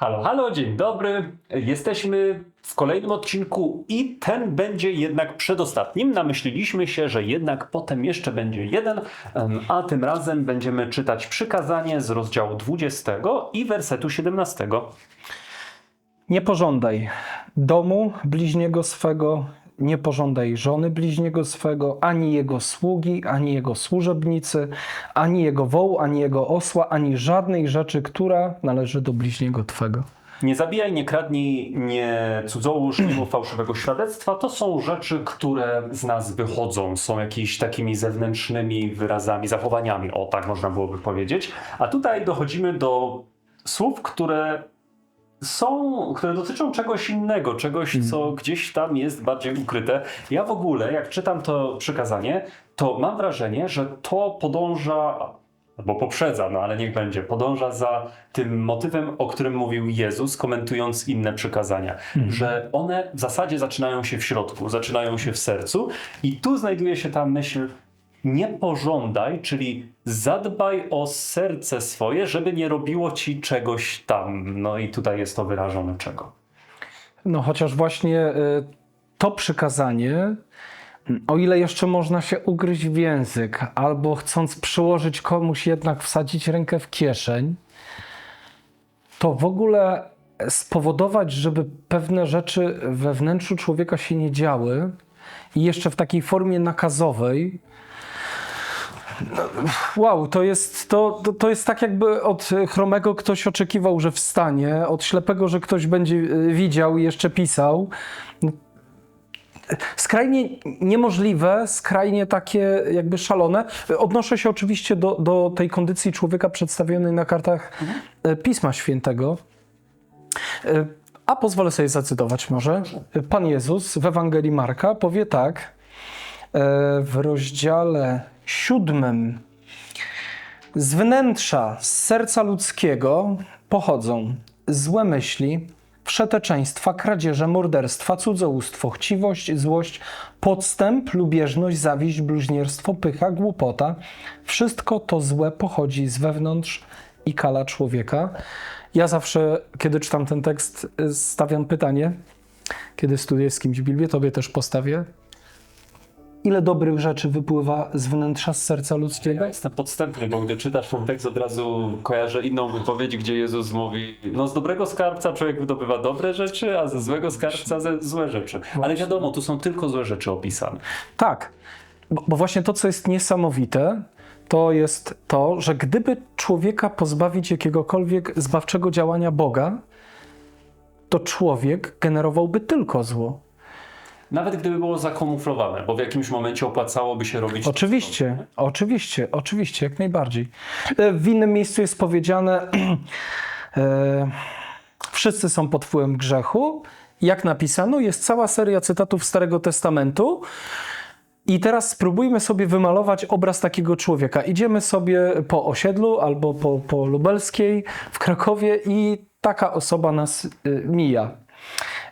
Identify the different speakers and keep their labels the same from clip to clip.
Speaker 1: Halo, halo, dzień dobry. Jesteśmy w kolejnym odcinku i ten będzie jednak przedostatnim. Namyśliliśmy się, że jednak potem jeszcze będzie jeden, a tym razem będziemy czytać przykazanie z rozdziału 20 i wersetu 17.
Speaker 2: Nie pożądaj domu bliźniego swego, nie pożądaj żony bliźniego swego, ani jego sługi, ani jego służebnicy, ani jego wołu, ani jego osła, ani żadnej rzeczy, która należy do bliźniego twego.
Speaker 1: Nie zabijaj, nie kradnij, nie cudzołóż, nie mów fałszywego świadectwa. To są rzeczy, które z nas wychodzą, są jakimiś takimi zewnętrznymi wyrazami, zachowaniami, o tak można byłoby powiedzieć. A tutaj dochodzimy do słów, które są, które dotyczą czegoś innego, czegoś, co gdzieś tam jest bardziej ukryte. Ja w ogóle, jak czytam to przykazanie, to mam wrażenie, że to podąża, albo poprzedza, no ale niech będzie, podąża za tym motywem, o którym mówił Jezus, komentując inne przykazania, że one w zasadzie zaczynają się w środku, zaczynają się w sercu i tu znajduje się ta myśl, nie pożądaj, czyli zadbaj o serce swoje, żeby nie robiło ci czegoś tam. No i tutaj jest to wyrażone czego.
Speaker 2: No chociaż właśnie y, to przykazanie, o ile jeszcze można się ugryźć w język, albo chcąc przyłożyć komuś jednak wsadzić rękę w kieszeń, to w ogóle spowodować, żeby pewne rzeczy we wnętrzu człowieka się nie działy i jeszcze w takiej formie nakazowej. Wow, to jest, to, to, jest tak, jakby od chromego ktoś oczekiwał, że wstanie, od ślepego, że ktoś będzie y, widział i jeszcze pisał. Skrajnie niemożliwe, skrajnie takie jakby szalone. Odnoszę się oczywiście do, do tej kondycji człowieka przedstawionej na kartach e, Pisma Świętego. E, A pozwolę sobie zacytować może. Pan Jezus w Ewangelii Marka powie tak e, w rozdziale siódmym. Z wnętrza, z serca ludzkiego pochodzą złe myśli, wszeteczeństwa, kradzieże, morderstwa, cudzołóstwo, chciwość, złość, podstęp, lubieżność, zawiść, bluźnierstwo, pycha, głupota. Wszystko to złe pochodzi z wewnątrz i kala człowieka. Ja zawsze, kiedy czytam ten tekst, stawiam pytanie, kiedy studiuję z kimś Biblię, tobie też postawię. Ile dobrych rzeczy wypływa z wnętrza, z serca ludzkiego?
Speaker 1: Ja jestem podstępny, bo gdy czytasz ten tekst, od razu kojarzę inną wypowiedź, gdzie Jezus mówi: No, z dobrego skarbca człowiek wydobywa dobre rzeczy, a ze złego skarbca ze złe rzeczy. Ale wiadomo, tu są tylko złe rzeczy opisane.
Speaker 2: Tak, bo, bo właśnie to, co jest niesamowite, to jest to, że gdyby człowieka pozbawić jakiegokolwiek zbawczego działania Boga, to człowiek generowałby tylko zło.
Speaker 1: Nawet gdyby było zakamuflowane, bo w jakimś momencie opłacałoby się robić. to,
Speaker 2: Oczywiście, oczywiście, oczywiście, jak najbardziej. E, W innym miejscu jest powiedziane, e, wszyscy są pod wpływem grzechu. Jak napisano, jest cała seria cytatów Starego Testamentu. I teraz spróbujmy sobie wymalować obraz takiego człowieka. Idziemy sobie po osiedlu albo po, po Lubelskiej w Krakowie i taka osoba nas y, mija.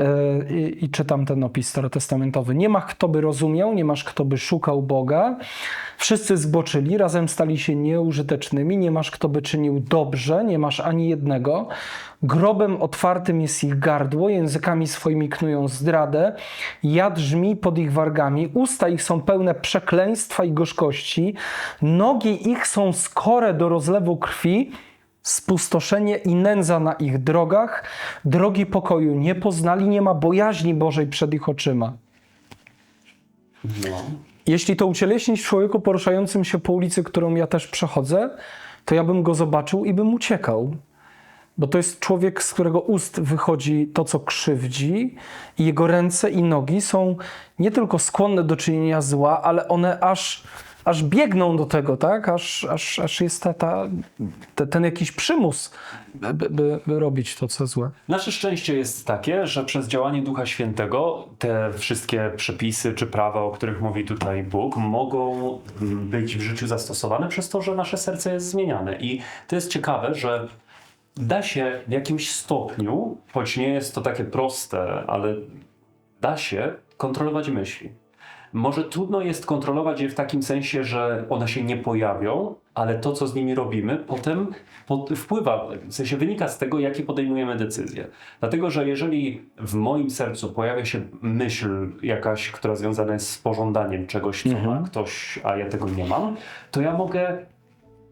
Speaker 2: Y, I, I czytam ten opis starotestamentowy. Nie ma kto by rozumiał, nie masz kto by szukał Boga. Wszyscy zboczyli, razem stali się nieużytecznymi. Nie masz kto by czynił dobrze, nie masz ani jednego. Grobem otwartym jest ich gardło, językami swoimi knują zdradę. Jad żmi pod ich wargami, usta ich są pełne przekleństwa i gorzkości. Nogi ich są skore do rozlewu krwi spustoszenie i nędza na ich drogach, drogi pokoju nie poznali, nie ma bojaźni Bożej przed ich oczyma.
Speaker 1: No.
Speaker 2: Jeśli to ucieleśnić w człowieku poruszającym się po ulicy, którą ja też przechodzę, to ja bym go zobaczył i bym uciekał. Bo to jest człowiek, z którego ust wychodzi to, co krzywdzi, i jego ręce i nogi są nie tylko skłonne do czynienia zła, ale one aż, aż biegną do tego, tak? Aż, aż, aż jest ta, ta, te- ten jakiś przymus, by, by, by robić to, co złe.
Speaker 1: Nasze szczęście jest takie, że przez działanie Ducha Świętego te wszystkie przepisy czy prawa, o których mówi tutaj Bóg, mogą mm, być w życiu zastosowane przez to, że nasze serce jest zmieniane. I to jest ciekawe, że da się w jakimś stopniu, choć nie jest to takie proste, ale da się kontrolować myśli. Może trudno jest kontrolować je w takim sensie, że one się nie pojawią, ale to, co z nimi robimy, potem pod, wpływa, w sensie wynika z tego, jakie podejmujemy decyzje. Dlatego, że jeżeli w moim sercu pojawia się myśl jakaś, która związana jest z pożądaniem czegoś, co ma ktoś, a ja tego nie mam, to ja mogę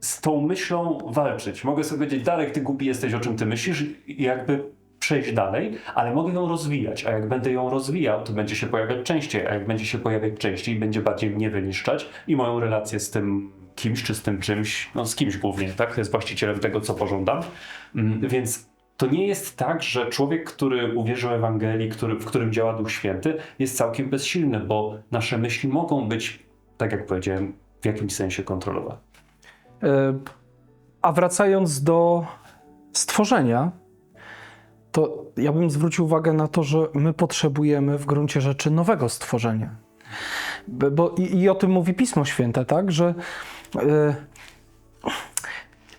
Speaker 1: z tą myślą walczyć. Mogę sobie powiedzieć, Darek, ty głupi jesteś, o czym ty myślisz i jakby przejść dalej, ale mogę ją rozwijać, a jak będę ją rozwijał, to będzie się pojawiać częściej, a jak będzie się pojawiać częściej, będzie bardziej mnie wyniszczać i moją relację z tym kimś czy z tym czymś, no z kimś głównie, tak, jest właścicielem tego, co pożądam, Mm, więc to nie jest tak, że człowiek, który uwierzył Ewangelii, który, w którym działa Duch Święty, jest całkiem bezsilny, bo nasze myśli mogą być, tak jak powiedziałem, w jakimś sensie kontrolowane.
Speaker 2: E, A wracając do stworzenia, to ja bym zwrócił uwagę na to, że my potrzebujemy w gruncie rzeczy nowego stworzenia. Bo i, i o tym mówi Pismo Święte, tak? Że e,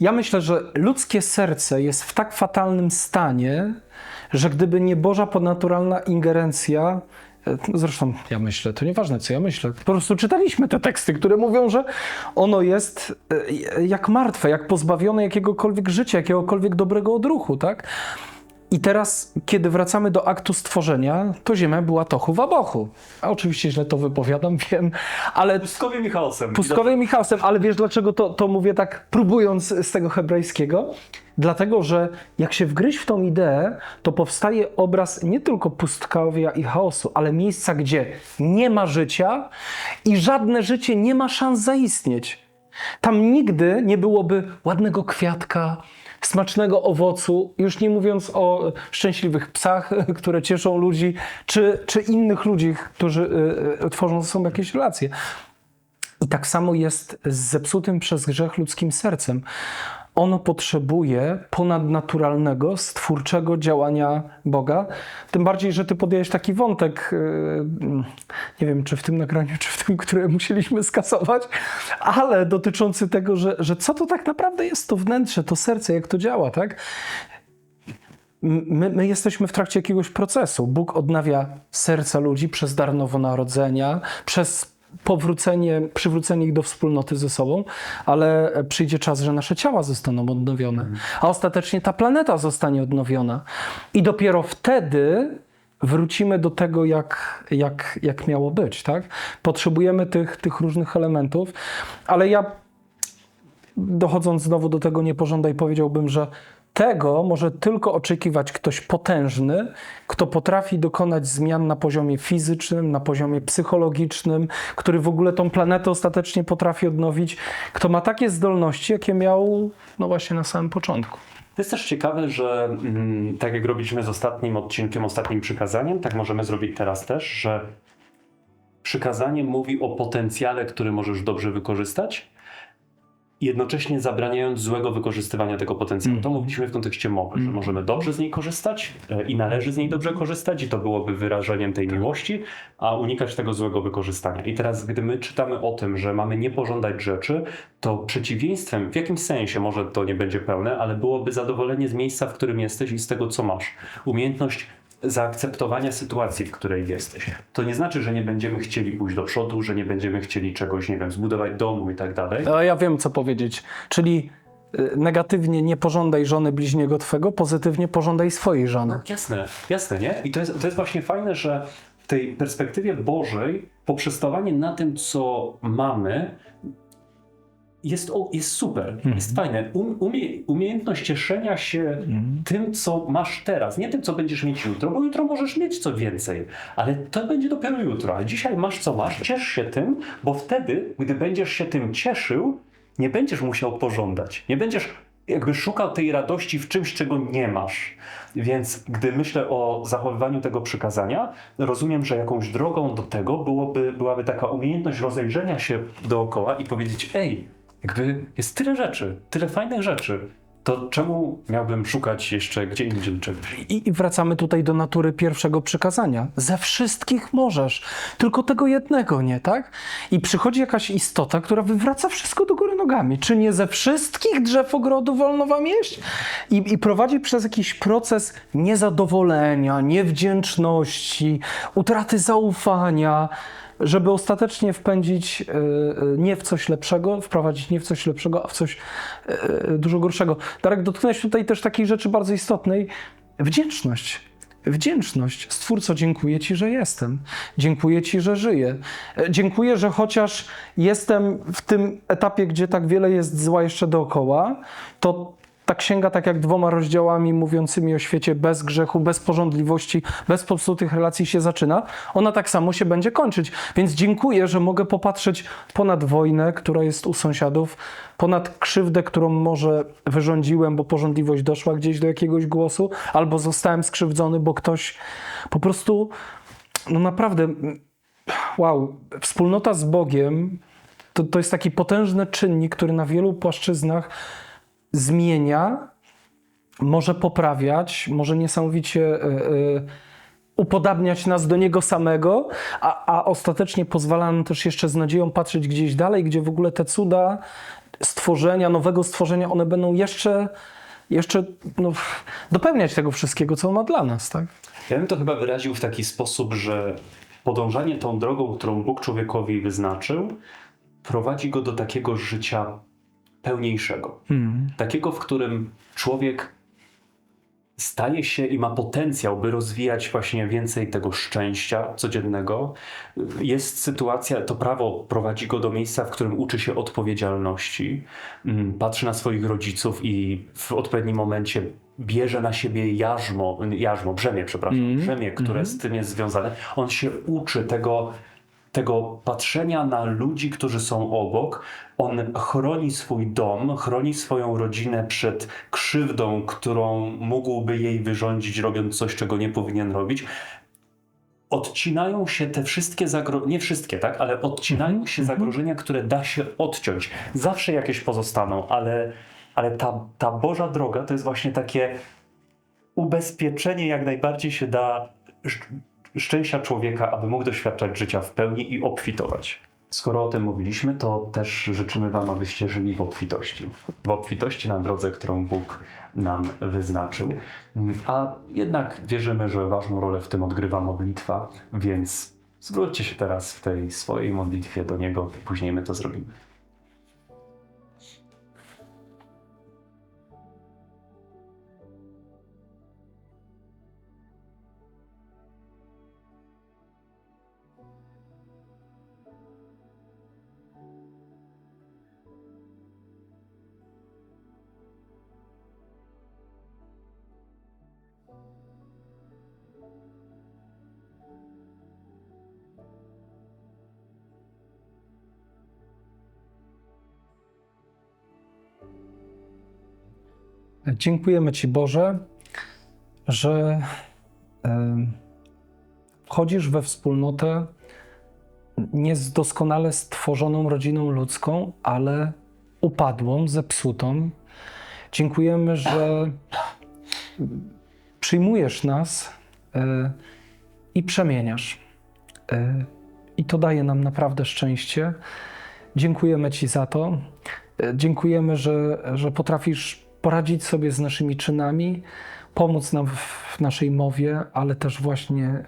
Speaker 2: ja myślę, że ludzkie serce jest w tak fatalnym stanie, że gdyby nie Boża ponadnaturalna ingerencja, e, no zresztą ja myślę, to nieważne co ja myślę, po prostu czytaliśmy te teksty, które mówią, że ono jest e, jak martwe, jak pozbawione jakiegokolwiek życia, jakiegokolwiek dobrego odruchu, tak? I teraz, kiedy wracamy do aktu stworzenia, to ziemia była tochu wabochu. A oczywiście źle to wypowiadam, wiem, ale
Speaker 1: Pustkowie Michałsem.
Speaker 2: Pustkowie Michałsem, ale wiesz dlaczego to, to mówię tak, próbując z tego hebrajskiego? Dlatego, że jak się wgryźć w tą ideę, to powstaje obraz nie tylko pustkowia i chaosu, ale miejsca, gdzie nie ma życia i żadne życie nie ma szans zaistnieć. Tam nigdy nie byłoby ładnego kwiatka, smacznego owocu, już nie mówiąc o szczęśliwych psach, które cieszą ludzi, czy, czy innych ludzi, którzy y, y, tworzą ze sobą jakieś relacje. I tak samo jest z zepsutym przez grzech ludzkim sercem. Ono potrzebuje ponadnaturalnego, stwórczego działania Boga. Tym bardziej, że ty podjęłeś taki wątek, yy, nie wiem czy w tym nagraniu, czy w tym, które musieliśmy skasować, ale dotyczący tego, że, że co to tak naprawdę jest to wnętrze, to serce, jak to działa, tak? My, my jesteśmy w trakcie jakiegoś procesu. Bóg odnawia serca ludzi przez dar nowonarodzenia, przez powrócenie, przywrócenie ich do wspólnoty ze sobą, ale przyjdzie czas, że nasze ciała zostaną odnowione, a ostatecznie ta planeta zostanie odnowiona. I dopiero wtedy wrócimy do tego, jak, jak, jak miało być. Tak? Potrzebujemy tych, tych różnych elementów, ale ja dochodząc znowu do tego nie pożądaj, powiedziałbym, że tego może tylko oczekiwać ktoś potężny, kto potrafi dokonać zmian na poziomie fizycznym, na poziomie psychologicznym, który w ogóle tą planetę ostatecznie potrafi odnowić, kto ma takie zdolności, jakie miał no właśnie na samym początku.
Speaker 1: To jest też ciekawe, że mm, tak jak robiliśmy z ostatnim odcinkiem, ostatnim przykazaniem, tak możemy zrobić teraz też, że przykazanie mówi o potencjale, który możesz dobrze wykorzystać, jednocześnie zabraniając złego wykorzystywania tego potencjału. To mówiliśmy w kontekście mowy, że możemy dobrze z niej korzystać e, i należy z niej dobrze korzystać i to byłoby wyrażeniem tej miłości, a unikać tego złego wykorzystania. I teraz, gdy my czytamy o tym, że mamy nie pożądać rzeczy, to przeciwieństwem, w jakimś sensie, może to nie będzie pełne, ale byłoby zadowolenie z miejsca, w którym jesteś i z tego, co masz. Umiejętność zaakceptowania sytuacji, w której jesteś. To nie znaczy, że nie będziemy chcieli pójść do przodu, że nie będziemy chcieli czegoś, nie wiem, zbudować domu i tak dalej.
Speaker 2: A ja wiem, co powiedzieć. Czyli y, negatywnie nie pożądaj żony bliźniego twego, pozytywnie pożądaj swojej żony.
Speaker 1: Jasne, jasne, nie? I to jest, to jest właśnie fajne, że w tej perspektywie Bożej poprzestawanie na tym, co mamy, jest, o- jest super, jest fajne. Um, umie, umiejętność cieszenia się tym, co masz teraz, nie tym, co będziesz mieć jutro, bo jutro możesz mieć co więcej, ale to będzie dopiero jutro. A dzisiaj masz, co masz, ciesz się tym, bo wtedy, gdy będziesz się tym cieszył, nie będziesz musiał pożądać. Nie będziesz jakby szukał tej radości w czymś, czego nie masz. Więc gdy myślę o zachowywaniu tego przykazania, rozumiem, że jakąś drogą do tego byłoby, byłaby taka umiejętność rozejrzenia się dookoła i powiedzieć, ej, jakby jest tyle rzeczy, tyle fajnych rzeczy, to czemu miałbym szukać jeszcze gdzie indziej czegoś?
Speaker 2: I wracamy tutaj do natury pierwszego przykazania. Ze wszystkich możesz, tylko tego jednego nie, tak? I przychodzi jakaś istota, która wywraca wszystko do góry nogami. Czy nie ze wszystkich drzew ogrodu wolno wam jeść? I, i prowadzi przez jakiś proces niezadowolenia, niewdzięczności, utraty zaufania. Żeby ostatecznie wpędzić e, e, nie w coś lepszego, wprowadzić nie w coś lepszego, a w coś e, dużo gorszego. Darek, dotknąłeś tutaj też takiej rzeczy bardzo istotnej. Wdzięczność. Wdzięczność. Stwórco, dziękuję Ci, że jestem. Dziękuję Ci, że żyję. Dziękuję, że chociaż jestem w tym etapie, gdzie tak wiele jest zła jeszcze dookoła, to ta księga, tak jak dwoma rozdziałami mówiącymi o świecie bez grzechu, bez porządliwości, bez popsutych relacji się zaczyna, ona tak samo się będzie kończyć. Więc dziękuję, że mogę popatrzeć ponad wojnę, która jest u sąsiadów, ponad krzywdę, którą może wyrządziłem, bo porządliwość doszła gdzieś do jakiegoś głosu, albo zostałem skrzywdzony, bo ktoś po prostu, no naprawdę, wow, wspólnota z Bogiem to, to jest taki potężny czynnik, który na wielu płaszczyznach zmienia, może poprawiać, może niesamowicie e, e, upodabniać nas do Niego samego, a, a ostatecznie pozwala nam też jeszcze z nadzieją patrzeć gdzieś dalej, gdzie w ogóle te cuda stworzenia, nowego stworzenia, one będą jeszcze, jeszcze no, dopełniać tego wszystkiego, co On ma dla nas, tak?
Speaker 1: Ja bym to chyba wyraził w taki sposób, że podążanie tą drogą, którą Bóg człowiekowi wyznaczył, prowadzi go do takiego życia pełniejszego. Takiego, w którym człowiek staje się i ma potencjał, by rozwijać właśnie więcej tego szczęścia codziennego. Jest sytuacja, to prawo prowadzi go do miejsca, w którym uczy się odpowiedzialności, mm, patrzy na swoich rodziców i w odpowiednim momencie bierze na siebie jarzmo, jarzmo brzemię, przepraszam, brzemię, które z tym jest związane. On się uczy tego, tego patrzenia na ludzi, którzy są obok. On chroni swój dom, chroni swoją rodzinę przed krzywdą, którą mógłby jej wyrządzić, robiąc coś, czego nie powinien robić. Odcinają się te wszystkie zagrożenia, nie wszystkie, tak, ale odcinają się zagrożenia, które da się odciąć. Zawsze jakieś pozostaną, ale, ale ta, ta Boża droga to jest właśnie takie ubezpieczenie, jak najbardziej się da szczęścia człowieka, aby mógł doświadczać życia w pełni i obfitować. Skoro o tym mówiliśmy, to też życzymy Wam, abyście żyli w obfitości. W obfitości na drodze, którą Bóg nam wyznaczył. A jednak wierzymy, że ważną rolę w tym odgrywa modlitwa, więc zwróćcie się teraz w tej swojej modlitwie do Niego, później my to zrobimy.
Speaker 2: Dziękujemy Ci, Boże, że wchodzisz we wspólnotę nie z doskonale stworzoną rodziną ludzką, ale upadłą, zepsutą. Dziękujemy, że przyjmujesz nas e, i przemieniasz. E, I to daje nam naprawdę szczęście. Dziękujemy Ci za to. E, Dziękujemy, że, że potrafisz poradzić sobie z naszymi czynami, pomóc nam w naszej mowie, ale też właśnie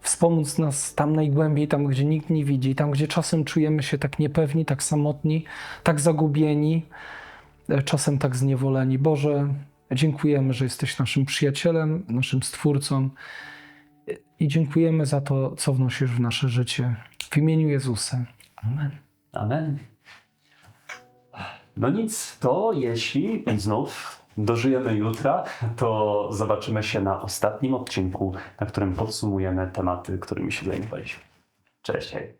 Speaker 2: wspomóc nas tam najgłębiej, tam gdzie nikt nie widzi, tam gdzie czasem czujemy się tak niepewni, tak samotni, tak zagubieni, e, czasem tak zniewoleni. Boże, dziękujemy, że jesteś naszym przyjacielem, naszym stwórcą i dziękujemy za to, co wnosisz w nasze życie. W imieniu Jezusa. Amen.
Speaker 1: Amen. No nic, to jeśli znów dożyjemy jutra, to zobaczymy się na ostatnim odcinku, na którym podsumujemy tematy, którymi się zajmowaliśmy. Cześć, hej.